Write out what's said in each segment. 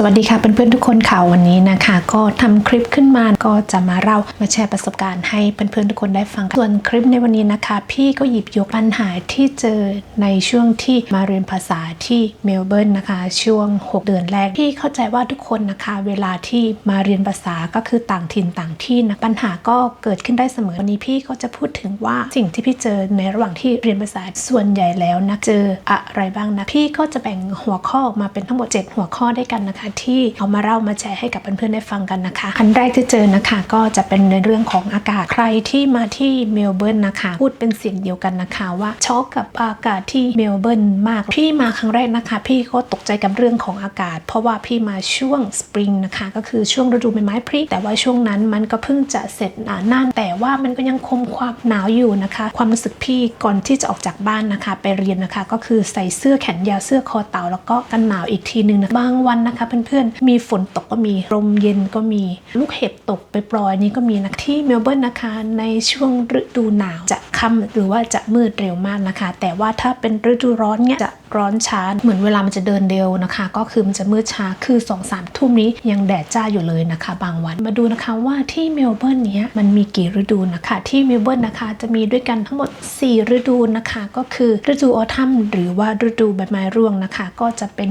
สวัสดีค่ะเพื่อนๆทุกคนค่ะวันนี้นะคะ ก็ทำคลิปขึ้นมาก็จะมาเล่ามาแชร์ประสบการณ์ให้เพื่อนๆทุกคนได้ฟังส่วนคลิปในวันนี้นะคะ พี่ก็หยิบยกปัญหาที่เจอในช่วงที่มาเรียนภาษาที่เมลเบิร์นนะคะ ช่วง 6 เดือนแรกพี่เข้าใจว่าทุกคนนะคะ เวลาที่มาเรียนภาษาก็คือต่างถิ่นต่างที่นะปัญหาก็เกิดขึ้นได้เสมอวันนี้พี่ก็จะพูดถึงว่าสิ่งที่พี่เจอในระหว่างที่เรียนภาษาส่วนใหญ่แล้วนะเจออะไรบ้างนะพี่ก็จะแบ่งหัวข้อออกมาเป็นทั้งหมด 7 หัวข้อด้วยกันนะคะที่เอามาเล่ามาแชร์ให้กับเพื่อนๆได้ฟังกันนะคะอันแรกที่เจอนะคะก็จะเป็นในเรื่องของอากาศใครที่มาที่เมลเบิร์นนะคะพูดเป็นเสียงเดียวกันนะคะว่าช็อกกับอากาศที่เมลเบิร์นมากพี่มาครั้งแรกนะคะ พี่ก็ตกใจกับเรื่องของอากาศ เพราะว่าพี่มาช่วงสปริงนะคะก็คือช่วงฤดูใบไม้ผลิแต่ว่าช่วงนั้นมันก็เพิ่งจะเสร็จหนานั่นแต่ว่ามันก็ยังคงความหนาวอยู่นะคะ ความรู้สึกพี่ก่อนที่จะออกจากบ้านนะคะ ไปเรียนนะคะ ก็คือใส่เสื้อแขนยาวเสื้อคอเต่าแล้วก็กันหนาวอีกทีนึงนะบางวันนะคะเเพื่อนๆ มีฝนตกก็มีลมเย็นก็มี ลูกเห็บตกไปปล่อยนี่ก็มีนะที่เมลเบิร์นนะคะในช่วงฤดูหนาวจะค่ำหรือว่าจะมืดเร็วมากนะคะ แต่ว่าถ้าเป็นฤดูร้อนเนี่ยจะร้อนช้าเหมือนเวลามันจะเดินเร็วนะคะ ก็คือมันจะมืดช้าคือ2อสามทุ่มนี้ยังแดดจ้าอยู่เลยนะคะ บางวันมาดูนะคะว่าที่เมลเบิร์นเนี้ยมันมีกี่ฤดูนะคะ ที่เมลเบิร์นนะคะจะมีด้วยกันทั้งหมด 4 ฤดูนะคะ ก็คือฤดูออทัมหรือว่าฤดูใบไม้ร่วงนะคะ ก็จะเป็น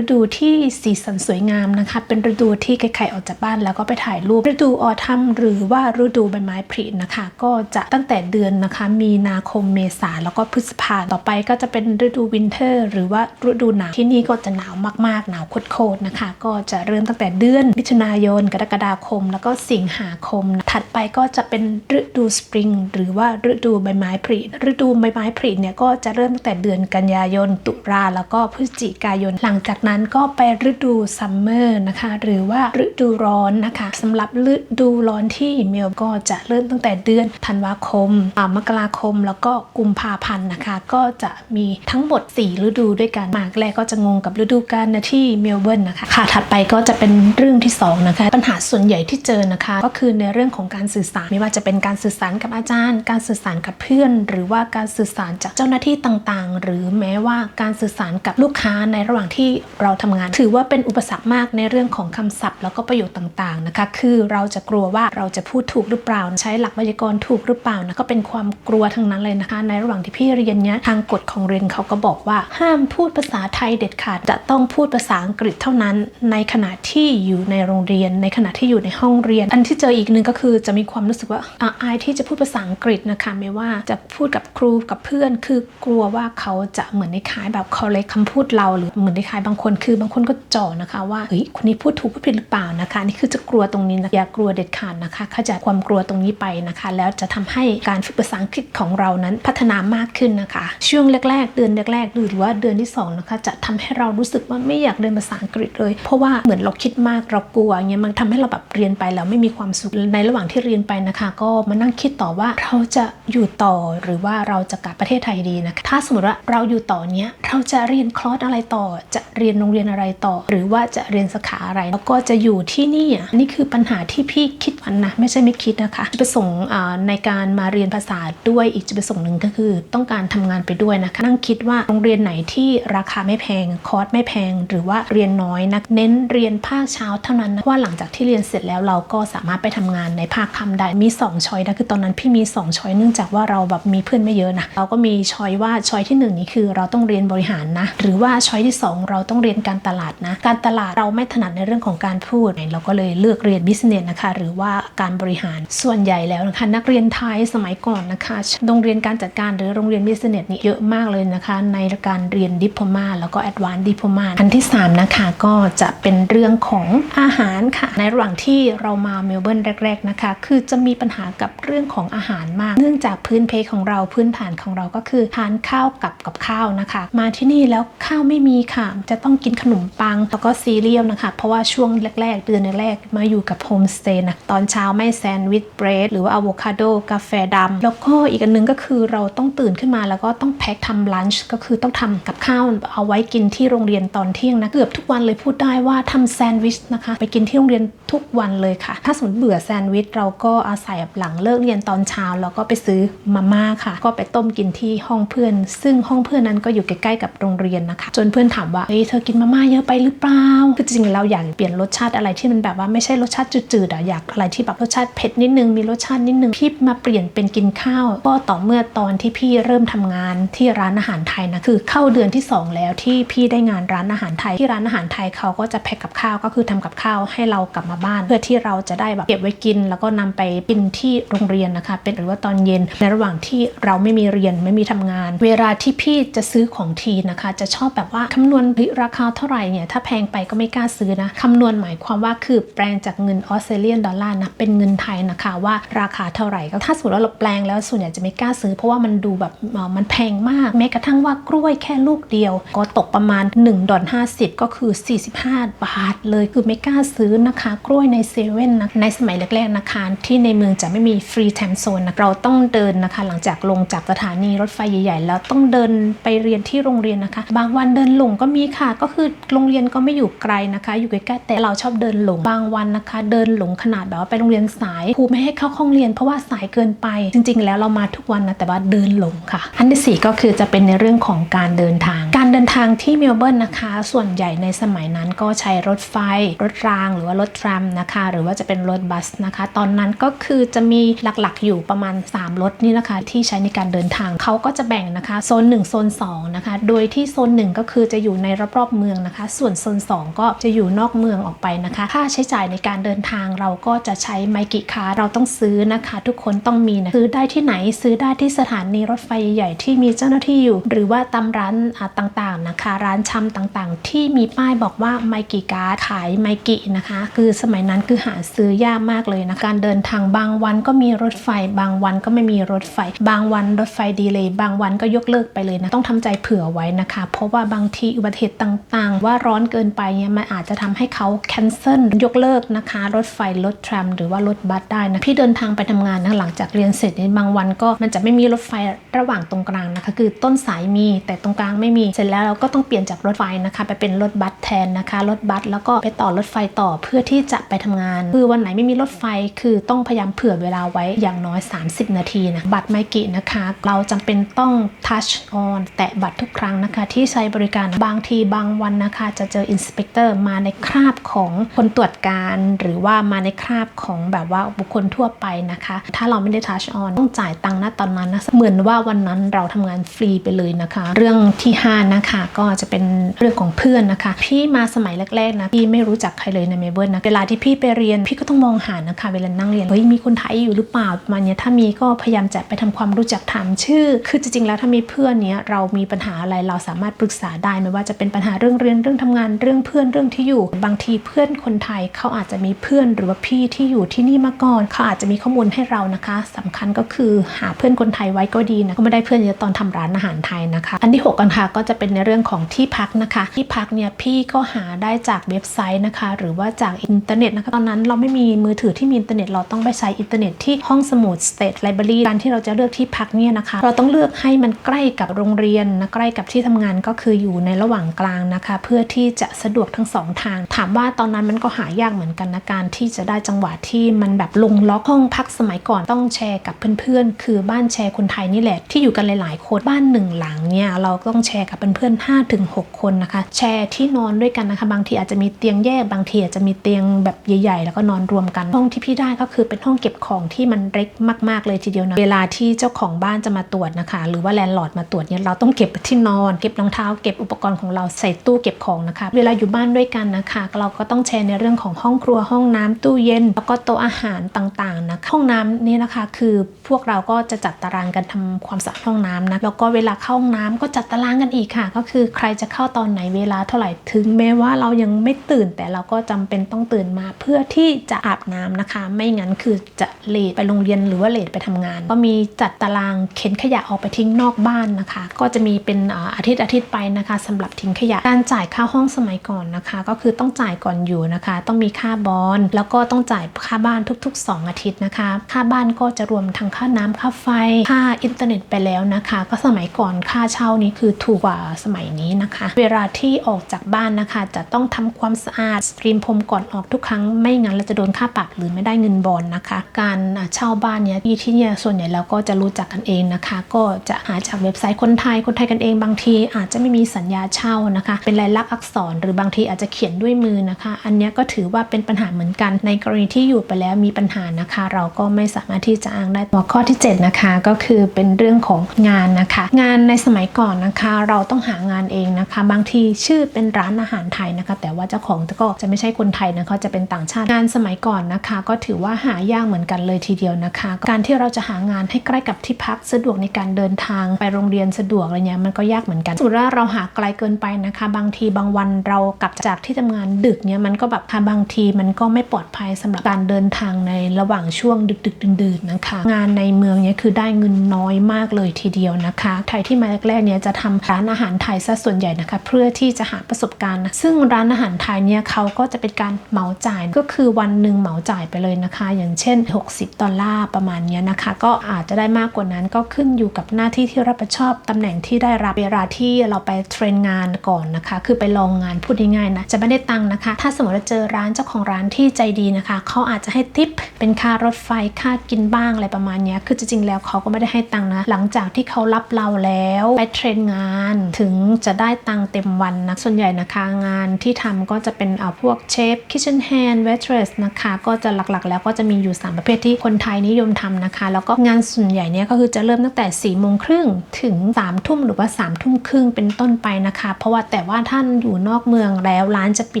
ฤดูที่สีสันสวยงามนะคะ เป็นฤดูที่ใครๆออกจากบ้านแล้วก็ไปถ่ายรูปฤดูออทัมหรือว่าฤดูใบไม้ผลินะคะ ก็จะตั้งแต่เดือนนะคะ มีนาคมเมษาแล้วก็พฤษภาต่อไปก็จะเป็นฤดูวินเทอร์หรือว่าฤดูหนาวที่นี่ก็จะหนาวมากๆ หนาวโคตรๆนะคะ ก็จะเริ่มตั้งแต่เดือนมิถุนายน กรกฎาคม แล้วก็สิงหาคม ถัดไปก็จะเป็นฤดูสปริงหรือว่าฤดูใบไม้ผลิฤดูใบไม้ผลิเนี่ยก็จะเริ่มตั้งแต่เดือนกันยายน ตุลาแล้วก็พฤศจิกายน หลังจากนั้นก็ไปฤดูซัมเมอร์นะคะ หรือว่าฤดูร้อนนะคะสำหรับฤดูร้อนที่เมลก็จะเริ่มตั้งแต่เดือนธันวาคมมกราคมแล้วก็กุมภาพันธ์นะคะ ก็จะมีทั้งหมด 4ฤดูด้วยกันมากแรกก็จะงงกับฤดูกาลนะที่เมลเบิร์นนะคะค่ะถัดไปก็จะเป็นเรื่องที่2นะคะปัญหาส่วนใหญ่ที่เจอนะคะ ก็คือในเรื่องของการสื่อสารไม่ว่าจะเป็นการสื่อสารกับอาจารย์ การสื่อสารกับเพื่อน หรือว่าการสื่อสารจากเจ้าหน้าที่ต่างๆ หรือแม้ว่าการสื่อสารกับลูกค้าในระหว่างที่เราทำงาน ถือว่าเป็นอุปสรรคมากในเรื่องของคำศัพท์ แล้วก็ประโยคต่างๆนะคะ คือเราจะกลัวว่าเราจะพูดถูกหรือเปล่า ใช้หลักไวยากรณ์ถูกหรือเปล่านะก็เป็นความกลัวทั้งนั้นเลยนะคะ ในระหว่างที่พี่เรียนเนี้ยทางกฎของเรียนเขาก็บอกว่าห้ามพูดภาษาไทยเด็ดขาดจะต้องพูดภาษาอังกฤษเท่านั้น ในขณะที่อยู่ในโรงเรียน ในขณะที่อยู่ในห้องเรียน อันที่เจออีกหนึ่งก็คือจะมีความรู้สึกว่าอาอายที่จะพูดภาษาอังกฤษนะคะไม่ว่าจะพูดกับครูกับเพื่อน คือกลัวว่าเขาจะเหมือนในคล้ายแบบเขาเลยคำพูดเราหรือเหมือนในคล้ายบางคนคือบางคนก็จ่อนะคะว่าเฮ้ยคนนี้พูดถูกพูดผิดหรือเปล่านะคะนี่คือจะกลัวตรงนี้นะอย่ากลัวเด็ดขาดนะคะขจัดความกลัวตรงนี้ไปนะคะ แล้วจะทำให้การฝึกภาษาอังกฤษของเรานั้นพัฒนามากขึ้นนะคะ ช่วงแรก ๆ เดือนแรกๆหรือว่าเดือนที่สองนะคะจะทำให้เรารู้สึกว่าไม่อยากเรียนภาษาอังกฤษเลย เพราะว่าเหมือนเราคิดมากเรากลัวเงี้ยมันทำให้เราแบบเรียนไปแล้วไม่มีความสุขในระหว่างที่เรียนไปนะคะ ก็มานั่งคิดต่อว่าเราจะอยู่ต่อหรือว่าเราจะกลับประเทศไทยดีนะคะถ้าสมมติว่าเราอยู่ต่อเนี้ยเราจะเรียนคลอสอะไรต่อ จะเรียนโรงเรียนอะไรต่อ หรือว่าจะเรียนสาขาอะไร แล้วก็จะอยู่ที่นี่อะนี่คือปัญหาที่พี่คิดวันนะไม่ใช่ไม่คิดนะคะจุดประสงค์ในการมาเรียนภาษาด้วยอีกจุดประสงค์หนึ่งก็คือ ต้องการทำงานไปด้วยนะคะนั่งคิดว่าโรงเรียนไหนที่ราคาไม่แพงคอร์สไม่แพง หรือว่าเรียนน้อยนะเน้นเรียนภาคเช้าเท่านั้นนะว่าหลังจากที่เรียนเสร็จแล้วเราก็สามารถไปทำงานในภาคค่ำได้มี2ช้อยนะคือตอนนั้นพี่มี2ช้อยเนื่องจากว่าเราแบบมีเพื่อนไม่เยอะนะเราก็มีช้อยว่าช้อยที่หนึ่งนี้คือเราต้องเรียนบริหารนะ หรือว่าช้อยที่สองเราต้องเรียนการตลาดนะ การตลาดเราไม่ถนัดในเรื่องของการพูดเราก็เลยเลือกเรียนบิสเนสนะคะหรือว่าการบริหารส่วนใหญ่แล้วนะคะนักเรียนไทยสมัยก่อนนะคะโรงเรียนการจัดการหรือโรงเรียนบิสเนสนี่เยอะมากเลยนะคะ ในการเรียนดิพโมา แล้วก็แอดวานซ์ดิพโมาอันที่สามนะคะก็จะเป็นเรื่องของอาหารค่ะ ในระหว่างที่เรามาเมลเบิร์นแรก ๆนะคะ คือจะมีปัญหากับเรื่องของอาหารมาก เนื่องจากพื้นเพของเราพื้นฐานของเราก็คือทานข้าวกับกับข้าวนะคะ มาที่นี่แล้วข้าวไม่มีค่ะ จะต้องกินขนมปังแล้วก็ซีเรียลนะคะ เพราะว่าช่วงแรก ๆ เดือนแรกมาอยู่กับโฮมสเตย์นะตอนเช้าไม่แซนด์วิชเบรดหรือว่าอะโวคาโดกาแฟดำแล้วก็อีกอันนึงก็คือเราต้องตื่นขึ้นมาแล้วก็ต้องแพ็คทำลันช์ก็คือต้องทำกับข้าวเอาไว้กินที่โรงเรียนตอนเที่ยงนะเกือบทุกวันเลยพูดได้ว่าทำแซนด์วิชนะคะ ไปกินที่โรงเรียนทุกวันเลยค่ะ ถ้าสมมติเบื่อแซนด์วิชเราก็อาศัยหลังเลิกเรียนตอนเช้าแล้วก็ไปซื้อมาม่าค่ะ ก็ไปต้มกินที่ห้องเพื่อน ซึ่งห้องเพื่อนนั้นก็อยู่ใกล้ๆกับโรงเรียนนะคะ จนเพื่อนถามว่าเฮ้ยเธอกินมาม่าเยอะไปหรือเปล่าคือจริงๆเราอยากเปลี่ยนรสชาติอะไรที่มันแบบว่าไม่ใช่รสชาติจืดๆอะอยากอะไรที่แบบรสชาติเผ็ดนิดนึงมีรสชาตินิดนึงพี่มาเปลี่ยนเป็นกินข้าว ก็ต่อเมื่อตอนที่พี่เริ่มทำงานที่ร้านอาหารไทยนะคือเข้าเดือนที่สองแล้วที่พี่ได้งานร้านอาหารไทยที่ร้านอาหารไทยเขาก็จะแพ็คกับข้าวก็คือทำกับข้าวให้เรากลับมาบ้าน เพื่อที่เราจะได้แบบเก็บไว้กิน แล้วก็นำไปกินที่โรงเรียนนะคะ เป็นหรือว่าตอนเย็นในระหว่างที่เราไม่มีเรียนไม่มีทำงาน เวลาที่พี่จะซื้อของทีนะคะ จะชอบแบบว่าคำนวณราคาเท่าไหร่เนี่ยถ้าแพงไปก็ไม่กล้าซื้อนะคำนวณหมายความว่าคือแปลงจากเงินออสเตรเลียนดอลลาร์นะเป็นเงินไทยนะคะว่าราคาเท่าไหร่ก็ถ้าสมมติว่าเราแปลงแล้วส่วนใหญ่จะไม่กล้าซื้อ เพราะว่ามันดูแบบมันแพงมากแม้กระทั่งว่ากล้วยยแค่ลูกเดียว ก็ตกประมาณ1ดอล50 ก็คือ 45 บาท เลยคือไม่กล้าซื้อนะคะ กล้วยในเซเว่นนะในสมัยแรกๆนะคะ ที่ในเมืองจะไม่มีฟรีไทมโซนนะเราต้องเดินนะคะ หลังจากลงจากสถานีรถไฟใหญ่ๆ แล้วต้องเดินไปเรียนที่โรงเรียนนะคะ บางวันเดินหลงก็มีค่ะ ก็คือโรงเรียนก็ไม่อยู่ไกลนะคะ อยู่ใกล้ๆแต่เราชอบเดินหลงบางวันนะคะ เดินหลงขนาดแบบว่าไปโรงเรียนสายครูไม่ให้เข้าห้องเรียนเพราะว่าสายเกินไป จริง ๆ แล้วเรามาทุกวันนะแต่ว่าเดินหลงค่ะ อันที่สี่ก็คือจะเป็นในเรื่องของการเดินทาง การเดินทางที่เมลเบิร์นนะคะ ส่วนใหญ่ในสมัยนั้นก็ใช้รถไฟ รถรางหรือว่ารถทรัมนะคะ หรือว่าจะเป็นรถบัสนะคะ ตอนนั้นก็คือจะมีหลักๆ อยู่ประมาณ 3 รถนี่นะคะ ที่ใช้ในการเดินทางเขาก็จะแบ่งนะคะโซน1โซน2นะคะ โดยที่โซน 1 ก็คือจะอยู่ในรอบๆเมืองนะคะ ส่วนโซน 2 ก็จะอยู่นอกเมืองออกไปนะคะ ค่าใช้จ่ายในการเดินทางเราก็จะใช้ไมกิคาร์เราต้องซื้อนะคะ ทุกคนต้องมีนะซื้อได้ที่ไหนซื้อได้ที่สถานีรถไฟใหญ่ๆที่มีเจ้าหน้าที่อยู่ หรือว่าตามร้านต่างๆนะคะ ร้านชำต่างๆ ที่มีป้ายบอกว่าไมกิการ์ดขายไมกินะคะ คือสมัยนั้นคือหาซื้อยากมากเลยนะการเดินทางบางวันก็มีรถไฟ บางวันก็ไม่มีรถไฟ บางวันรถไฟดีเลยบางวันก็ยกเลิกไปเลยนะต้องทำใจเผื่อไว้นะคะ เพราะว่าบางทีอุบัติเหตุต่างๆ ว่าร้อนเกินไปเนี่ยมันอาจจะทำให้เขา cancel ยกเลิกนะคะ รถไฟรถทรัมหรือว่ารถบัสได้นะพี่เดินทางไปทำงานนะหลังจากเรียนเสร็จเนี่ยบางวันก็มันจะไม่มีรถไฟระหว่างตรงกลางนะคะ คือต้นสายมีแต่ตรงกลางไม่มีเสร็จแล้วเราก็ต้องเปลี่ยนจากรถไฟนะคะ ไปเป็นรถบัสแทนนะคะ รถบัสแล้วก็ไปต่อรถไฟต่อเพื่อที่จะไปทำงาน คือวันไหนไม่มีรถไฟคือต้องพยายามเผื่อเวลาไว้อย่างน้อย 30 นาทีนะบัตรไมกินะคะ เราจำเป็นต้อง touch on แตะบัตรทุกครั้งนะคะ ที่ใช้บริการบางทีบางวันนะคะ จะเจออินสเปกเตอร์มาในคราบของคนตรวจการหรือว่ามาในคราบของแบบว่าบุคคลทั่วไปนะคะ ถ้าเราไม่ได้ touch on ต้องจ่ายตังค์ณตอนนั้นนะเหมือนว่าวันนั้นเราทำงานฟรีไปเลยนะคะเรื่องที่ 5 นะคะก็จะเป็นเรื่องของเพื่อนนะคะ พี่มาสมัยแรกๆนะพี่ไม่รู้จักใครเลยในเมเบิร์นะเวลาที่พี่ไปเรียนพี่ก็ต้องมองหานะคะเวลานั่งเรียนเฮ้ยมีคนไทยอยู่หรือเปล่าประมาณเนี้ยถ้ามีก็พยายามจะไปทำความรู้จักถามชื่อ คือจริงๆแล้วถ้ามีเพื่อนเนี้ยเรามีปัญหาอะไรเราสามารถปรึกษาได้ไม่ว่าจะเป็นปัญหาเรื่องเรียนเรื่องทำงานเรื่องเพื่อนเรื่องที่อยู่ บางทีเพื่อนคนไทยเขาอาจจะมีเพื่อนหรือว่าพี่ที่อยู่ที่นี่มาก่อนเขาอาจจะมีข้อมูลให้เรานะคะสำคัญก็คือหาเพื่อนคนไทยไว้ก็ดีนะก็ไม่ได้เพื่อนเยอะตอนทำร้านอาหารไทยนะคะอันที่ 6 กันค่ะ ก็จะเป็นในเรื่องของที่พักนะคะ ที่พักเนี่ยพี่ก็หาได้จากเว็บไซต์นะคะ หรือว่าจากอินเทอร์เน็ตนะคะ ตอนนั้นเราไม่มีมือถือที่มีอินเทอร์เน็ตเราต้องไปใช้อินเทอร์เน็ตที่ห้องสมุด State Library การที่เราจะเลือกที่พักเนี่ยนะคะ เราต้องเลือกให้มันใกล้กับโรงเรียนนะใกล้กับที่ทำงานก็คืออยู่ในระหว่างกลางนะคะ เพื่อที่จะสะดวกทั้งสองทาง ถามว่าตอนนั้นมันก็หายากเหมือนกันนะการที่จะได้จังหวะที่มันแบบลงล็อกห้องพักสมัยก่อนต้องแชร์กับเพื่อนๆ คือบ้านแชร์คนไทยนี่แหละที่อยู่กันหลายๆคนบ้านหนึ่งหลังเนี่ยเราต้องแชร์กับเพื่อนๆ5ถึง6คนนะคะ แชร์ที่นอนด้วยกันนะคะ บางทีอาจจะมีเตียงแยก บางทีอาจจะมีเตียงแบบใหญ่ๆ แล้วก็นอนรวมกัน ห้องที่พี่ได้ก็คือเป็นห้องเก็บของที่มันเล็กมากๆเลยทีเดียวนะเวลาที่เจ้าของบ้านจะมาตรวจนะคะ หรือว่าแลนด์ลอร์ดมาตรวจเนี่ยเราต้องเก็บที่นอน เก็บรองเท้า เก็บอุปกรณ์ของเราใส่ตู้เก็บของนะคะ เวลาอยู่บ้านด้วยกันนะคะ เราก็ต้องแชร์ในเรื่องของห้องครัวห้องน้ำตู้เย็น แล้วก็โต๊ะอาหารต่างๆนะคะห้องน้ำนี่นะคะ คือพวกเราก็จะจัดตารางกันทำความสะอาดห้องน้ำนะแล้วก็เวลาเข้าห้องน้ำก็จัดตารางกันอีกค่ะ ก็คือใครจะเข้าตอนไหนเวลาเท่าไหร่ถึงแม้ว่าเรายังไม่ตื่น แต่เราก็จำเป็นต้องตื่นมาเพื่อที่จะอาบน้ำนะคะ ไม่งั้นคือจะเลทไปโรงเรียนหรือว่าเลทไปทำงาน ก็มีจัดตารางเข็นขยะออกไปทิ้งนอกบ้านนะคะ ก็จะมีเป็นอ่าอาทิตย์อาทิตย์ไปนะคะสำหรับทิ้งขยะการจ่ายค่าห้องสมัยก่อนนะคะ ก็คือต้องจ่ายก่อนอยู่นะคะ ต้องมีค่าบอลแล้วก็ต้องจ่ายค่าบ้านทุก ๆ 2 อาทิตย์นะคะ ค่าบ้านก็จะรวมทั้งค่าาน้ำค่าไฟค่าอินเทอร์เน็ตไปแล้วนะคะ ก็สมัยก่อนค่าเช่านี้คือถูกกว่าสมัยนี้นะคะ เวลาที่ออกจากบ้านนะคะ จะต้องทำความสะอาดสตรีมพรมก่อนออกทุกครั้งไม่งั้นเราจะโดนค่าปรับหรือไม่ได้เงินบอลนะคะ การเช่าบ้านเนี้ยที่ที่เนี่ยส่วนใหญ่เราก็จะรู้จักกันเองนะคะ ก็จะหาจากเว็บไซต์คนไทยคนไทยกันเองบางที อาจจะไม่มีสัญญาเช่านะคะ เป็นลายลักษณ์อักษร หรือบางทีอาจจะเขียนด้วยมือนะคะ อันนี้ก็ถือว่าเป็นปัญหาเหมือนกัน ในกรณีที่อยู่ไปแล้วมีปัญหานะคะ เราก็ไม่สามารถที่จะอ้างได้หัวข้อที่ 7 นะคะ ก็คือเป็นเรื่องของงานนะคะ งานในสมัยก่อน่อนนะคะ เราต้องหางานเองนะคะ บางทีชื่อเป็นร้านอาหารไทยนะคะ แต่ว่าเจ้าของก็จะไม่ใช่คนไทยนะคะจะเป็นต่างชาติงานสมัยก่อนนะคะ ก็ถือว่าหายากเหมือนกันเลยทีเดียวนะคะ การที่เราจะหางานให้ใกล้กับที่พักสะดวกในการเดินทางไปโรงเรียนสะดวกอะไรเงี้ยมันก็ยากเหมือนกันสมมติว่าเราหาไกลเกินไปนะคะ บางทีบางวันเรากลับจากที่ทำงานดึกเนี่ยมันก็แบบบางทีมันก็ไม่ปลอดภัยสำหรับการเดินทางในระหว่างช่วงดึกดึกๆดื่นๆนะคะ งานในเมืองเนี่ยคือได้เงินน้อยมากเลยทีเดียวนะคะ ไทยที่มาแรกๆเนี่ยจะทำร้านอาหารไทยซะส่วนใหญ่นะคะ เพื่อที่จะหาประสบการณ์นะซึ่งร้านอาหารไทยเนี่ยเขาก็จะเป็นการเหมาจ่ายก็คือวันหนึ่งเหมาจ่ายไปเลยนะคะ อย่างเช่น 60 ดอลลาร์ประมาณเนี้ยนะคะ ก็อาจจะได้มากกว่านั้นก็ขึ้นอยู่กับหน้าที่ที่รับผิดชอบตำแหน่งที่ได้รับเวลาที่เราไปเทรนงานก่อนนะคะ คือไปลองงานพูดง่ายๆนะจะไม่ได้ตังค์นะคะ ถ้าสมมติเราเจอร้านเจ้าของร้านที่ใจดีนะคะเขาอาจจะให้ทิปเป็นค่ารถไฟค่ากินบ้างอะไรประมาณเนี้ยคือจริงๆแล้วเขาก็ไม่ได้ให้ตังค์นะหลังจากที่เขารับเราแล้วไปเทรนงานถึงจะได้ตังเต็มวันนะส่วนใหญ่นะคะงานที่ทำก็จะเป็นเอาพวกเชฟคิ t เช e นแฮนด์เวทเรสนะคะก็จะหลักๆ แล้วก็จะมีอยู่ 3 ประเภทที่คนไทยนิยมทำนะคะ แล้วก็งานส่วนใหญ่เนี่ยก็คือจะเริ่มตั้งแต่4ี่โมงครึ่งถึง3ามทุ่มหรือว่า3ามทุ่มครึ่งเป็นต้นไปนะคะ เพราะว่าแต่ว่าท่านอยู่นอกเมืองแล้วร้านจะปิ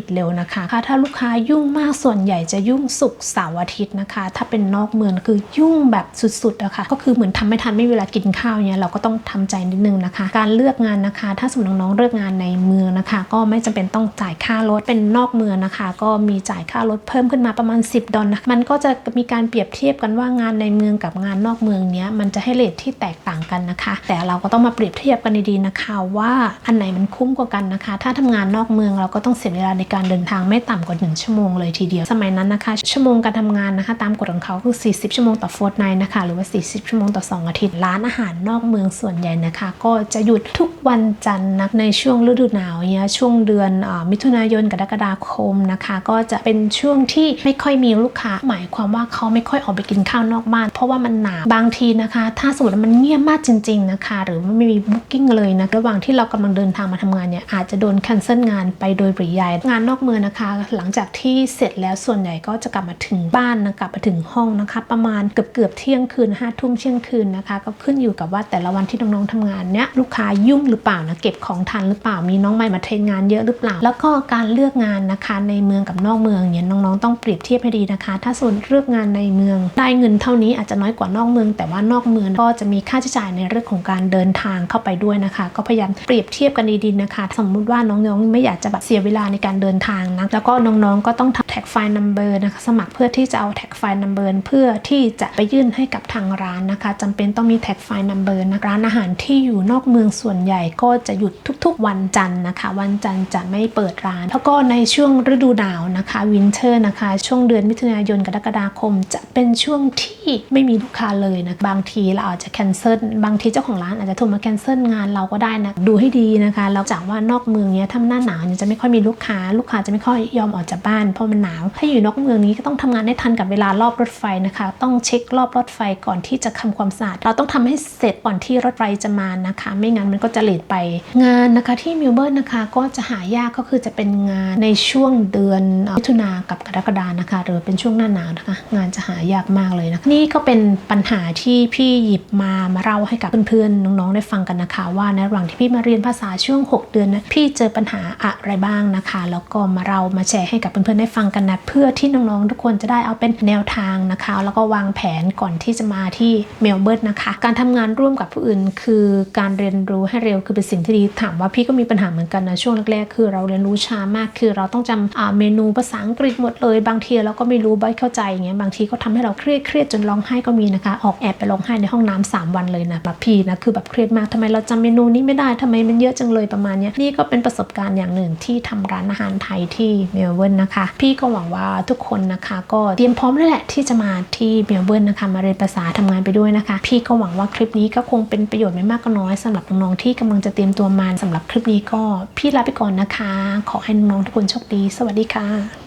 ดเร็วนะคะค่ะถ้าลูกค้ายุ่งมากส่วนใหญ่จะยุ่งศุกเสาร์อาทิตย์นะคะ ถ้าเป็นนอกเมืองคือยุ่งแบบสุดๆอะคะ่ะก็คือเหมือนทำไม่ทันไม่เวลากินข้าวเนี่ยเราก็ต้องทำใจนิดนึงนะคะการเลือกงานนะคะ ถ้าสมมติน้องๆเลือกงานในเมืองนะคะ ก็ไม่จำเป็นต้องจ่ายค่ารถเป็นนอกเมืองนะคะ ก็มีจ่ายค่ารถเพิ่มขึ้นมาประมาณ 10 ดอลนะมันก็จะมีการเปรียบเทียบกันว่างานในเมืองกับงานนอกเมืองเนี้ยมันจะให้เลทที่แตกต่างกันนะคะ แต่เราก็ต้องมาเปรียบเทียบกันดีๆนะคะ ว่าอันไหนมันคุ้มกว่ากันนะคะ ถ้าทำงานนอกเมืองเราก็ต้องเสียเวลาในการเดินทางไม่ต่ำกว่า 1 ชั่วโมงเลยทีเดียว สมัยนั้นนะคะ ชั่วโมงการทำงานนะคะ ตามกฎของเขาคือ 40 ชั่วโมงต่อโฟร์ไนนะคะหรือว่า 40 ชั่วโมงต่อ 2 อาทิตย์ร้านอาหารนอกเมืองส่วนใหญ่นะคะ ก็จะหยุดทุกวันจันทร์นะในช่วงฤดูหนาวเนี่ยช่วงเดือนอมิถุนายนกรกฎาคมนะคะ ก็จะเป็นช่วงที่ไม่ค่อยมีลูกค้า หมายความว่าเขาไม่ค่อยออกไปกินข้าวนอกบ้าน เพราะว่ามันหนาวบางทีนะคะ ถ้าสมมติมันเงียบมากจริง ๆนะคะ หรือไม่มีบุ๊กิ้งเลยนะระหว่างที่เรากำลังเดินทางมาทำงานเนี่ยอาจจะโดนแคนเซิลงานไปโดยปริยายงานนอกเมืองนะคะ หลังจากที่เสร็จแล้วส่วนใหญ่ก็จะกลับมาถึงบ้านนะกลับมาถึงห้องนะคะ ประมาณเกือบเกือบเที่ยงคืนห้าทุ่มเที่ยงคืนนะคะ ก็ขึ้นอยู่กับว่าแต่ละวันที่น้องๆทำงานเนี่ยลูกค้ายุ่งหรือเปล่านะเก็บของทันหรือเปล่ามีน้องใหม่มาเทรนงานเยอะหรือเปล่า แล้วก็การเลือกงานนะคะในเมืองกับนอกเมืองเนี่ยน้องๆต้องเปรียบเทียบให้ดีนะคะ ถ้าส่วนเลือกงานในเมืองได้เงินเท่านี้อาจจะน้อยกว่านอกเมือง แต่ว่านอกเมืองก็จะมีค่าใช้จ่ายในเรื่องของการเดินทางเข้าไปด้วยนะคะ ก็พยายามเปรียบเทียบกันดีๆนะคะ สมมุติว่าน้องๆไม่อยากจะแบบเสียเวลาในการเดินทางนะแล้วก็น้องๆก็ต้องทำแท็กไฟล์นัมเบอร์นะคะสมัครเพื่อที่จะเอาแท็กไฟล์นัมเบอร์เพื่อที่จะไปยื่นให้กับทางร้านนะคะจำเป็นต้องมีแท็กไฟล์นัมเบอร์นะร้านอาหารที่อยู่นอกเมืองืองส่วนใหญ่ก็จะหยุดทุกๆ วันจันทร์นะคะ วันจันทร์จะไม่เปิดร้าน แล้วก็ในช่วงฤดูหนาวนะคะวินเทอร์นะคะ ช่วงเดือนมิถุนายนกรกฎาคม จะเป็นช่วงที่ไม่มีลูกค้าเลยนะบางทีเราอาจจะแคนเซิลบางทีเจ้าของร้านอาจจะโทรมาแคนเซิลงานเราก็ได้นะดูให้ดีนะคะแล้วจากว่านอกเมืองเนี้ยถ้าหน้าหนาวเนี่ยจะไม่ค่อยมีลูกค้า ลูกค้าจะไม่ค่อยยอมออกจากบ้านเพราะมันหนาว ถ้าอยู่นอกเมืองนี้ก็ต้องทำงานให้ทันกับเวลารอบรถไฟนะคะ ต้องเช็ครอบรถไฟก่อนที่จะทำความสะอาดเราต้องทำให้เสร็จก่อนที่รถไฟจะมานะคะไไม่งั้นมันก็จะเลทไป งานนะคะที่มิลเบิร์นนะคะก็จะหายากก็คือจะเป็นงานในช่วงเดือนมิถุนากับกรกฎานะคะ หรือเป็นช่วงหน้าหนาวนะคะ งานจะหายากมากเลยนะคะนี่ก็เป็นปัญหาที่พี่หยิบมามาเล่าให้กับเพื่อนๆน้องๆได้ฟังกันนะคะ ว่าในระหว่างที่พี่มาเรียนภาษาช่วง 6 เดือนนะพี่เจอปัญหาอะไรบ้างนะคะ แล้วก็มาเรามาแชร์ให้กับเพื่อนๆได้ฟังกันนะเพื่อที่น้องๆทุกคนจะได้เอาเป็นแนวทางนะคะ แล้วก็วางแผนก่อนที่จะมาที่เมลเบิร์นนะคะ การทำงานร่วมกับผู้อื่น คือการเรียนรู้ให้เร็วคือเป็นสิ่งที่ดีถามว่าพี่ก็มีปัญหาเหมือนกันนะช่วงแรกๆ คือเราเรียนรู้ช้ามาก คือเราต้องจำอ่าเมนูภาษาอังกฤษหมดเลย บางทีเราก็ไม่รู้ไม่เข้าใจอย่างเงี้ยบางทีก็ทำให้เราเครียดเครียดจนร้องไห้ก็มีนะคะ ออกแอบไปร้องไห้ในห้องน้ำสามวันเลยนะแบบพี่นะคือแบบเครียดมากทำไมเราจำเมนูนี้ไม่ได้ทำไมมันเยอะจังเลยประมาณเนี้ยนี่ก็เป็นประสบการณ์อย่างหนึ่งที่ทำร้านอาหารไทยที่เมลเบิร์นนะคะ พี่ก็หวังว่าทุกคนนะคะ ก็เตรียมพร้อมเนั่นแหละที่จะมาที่เมลเบิร์นนะคะมาเรียนภาษาทำงานไปด้วยนะคะ พี่ก็หวังว่าคลิปนี้ก็คงเป็นประโยชน์ไม่มากก็น้อยสำหรับน้องๆที่กำลังจะเตรียมตัวมาสำหรับคลิปนี้ก็พี่ลาไปก่อนนะคะ ขอให้น้องๆทุกคนโชคดี สวัสดีค่ะ